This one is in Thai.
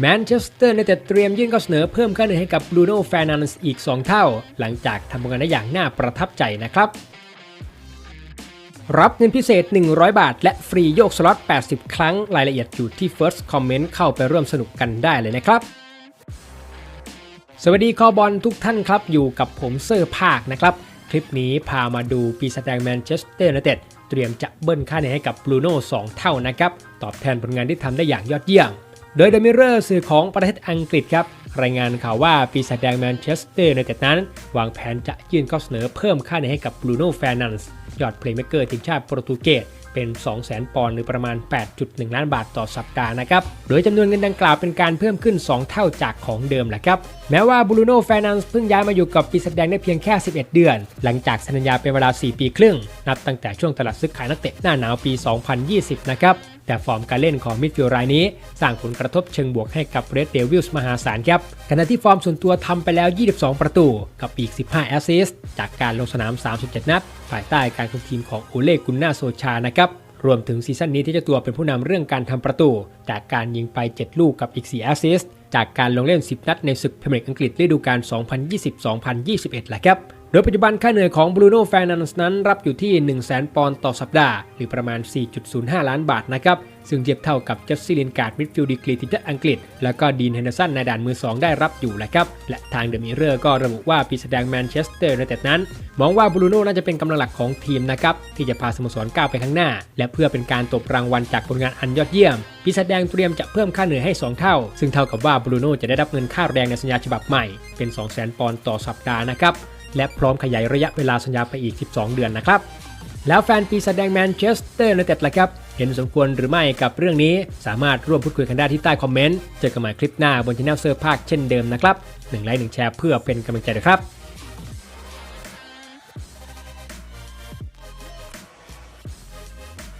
แมนเชสเตอร์ในแต่เตรียมยื่นข้อเสนอเพิ่มค่าเหนื่อยให้กับบรูโน่แฟรนันส์อีก 2 เท่า หลังจากทำงานได้อย่างน่าประทับใจนะครับ รับเงินพิเศษ 100 บาท และฟรีโยกสล็อต 80 ครั้งรายละเอียดอยู่ที่ First Comment เข้าไปร่วมสนุกกันได้เลยนะครับ สวัสดีคอบอลทุกท่านครับ อยู่กับผมเซอร์ภาคนะครับ คลิปนี้พามาดูปีศาจแดงแมนเชสเตอร์ยูไนเต็ดเตรียมจะเบิ้ลค่าเหนื่อยให้กับบรูโน่2เท่านะครับตอบแทนผลงานที่ทำได้อย่างยอดเยี่ยม โดยเดมิเรอร์สื่อของประเทศอังกฤษครับ รายงานข่าวว่าปีศาจแดงแมนเชสเตอร์ยูไนเต็ดนั้น วางแผนจะยื่นข้อเสนอเพิ่มค่าเหนื่อยให้กับบรูโน่แฟร์นันส์ยอดเพลย์เมกเกอร์ทีมชาติโปรตุเกสเป็น 200,000 ปอนด์หรือประมาณ 8.1 ล้านบาทต่อสัปดาห์นะครับ โดยจำนวนเงินดังกล่าวเป็นการเพิ่มขึ้น 2 เท่าจากของเดิมแหละครับ แม้ว่าบรูโน่แฟร์นันส์เพิ่งย้ายมาอยู่กับปีศาจแดงได้เพียงแค่ 11 เดือน หลังจากสัญญาเป็นเวลา 4 ปีครึ่ง นับตั้งแต่ช่วงตลาดซื้อขายนักเตะหน้าหนาวปี 2020 นะครับ แต่ฟอร์มการเล่นของมิดฟิลด์รายนี้ สร้างผลกระทบเชิงบวกให้กับเรดเดวิลส์มหาศาลครับขณะที่ฟอร์มส่วนตัวทำไปแล้ว 22 ประตูกับอีก 15 แอสซิสต์จากการลงสนาม 37 นัด ภายใต้การคุมทีมของโอเล่กุนนาโซชานะครับรวมถึงซีซั่นนี้ที่เจ้าตัวเป็นผู้นำเรื่องการทำประตู จากการยิงไป 7 ลูกกับอีก 4 แอสซิสต์จากการลงเล่น 10 นัดในศึกพรีเมียร์ลีกอังกฤษฤดูกาล2020-2021แหละครับ โดยปัจจุบันค่าเหนื่อยของบรูโน่แฟร์นันส์นั้นรับอยู่ที่ 1 0 0 0 0 0 ปอนด์ต่อสัปดาห์ หรือประมาณ 4.05 ล้านบาทนะครับ ซึ่งเทียบเท่ากับเจสซี่ลินการ์ดมิดฟิลด์ดีกรีทีมชาติอังกฤษ แล้วก็ดีนเฮนเดอร์สันในด่านมือ 2 ได้รับอยู่แหละครับ และทางเดอะมิเรอร์ก็ระบุว่าปีศาจแดงแมนเชสเตอร์ยูไนเต็ดนั้น มองว่าบรูโน่น่าจะเป็นกำลังหลักของทีมนะครับที่จะพาสโมสรก้าวไปข้างหน้า และเพื่อเป็นการตบรางวัลจากผลงานอันยอดเยี่ยมปีศาจแดงเตรียมจะเพิ่มค่าเหนื่อยให้ 2 เท่า ซึ่งเท่ากับว่าบรูโน่จะได้รับเงินค่าแรงในสัญญาฉบับใหม่เป็น 200,000 ปอนด์ต่อสัปดาห์นะครับ และพร้อมขยายระยะเวลาสัญญาไปอีก 12 เดือนนะครับ แล้วแฟนปีศาจแดงแมนเชสเตอร์ยูไนเต็ดล่ะครับเห็นสมควรหรือไม่กับเรื่องนี้ สามารถร่วมพูดคุยกันได้ที่ใต้คอมเมนต์เจอกันใหม่คลิปหน้าบนช anel เซอร์ภาคเช่นเดิมนะครับหนึ่งไลค์หนึ่งแชร์เพื่อเป็นกำลังใจนะครับ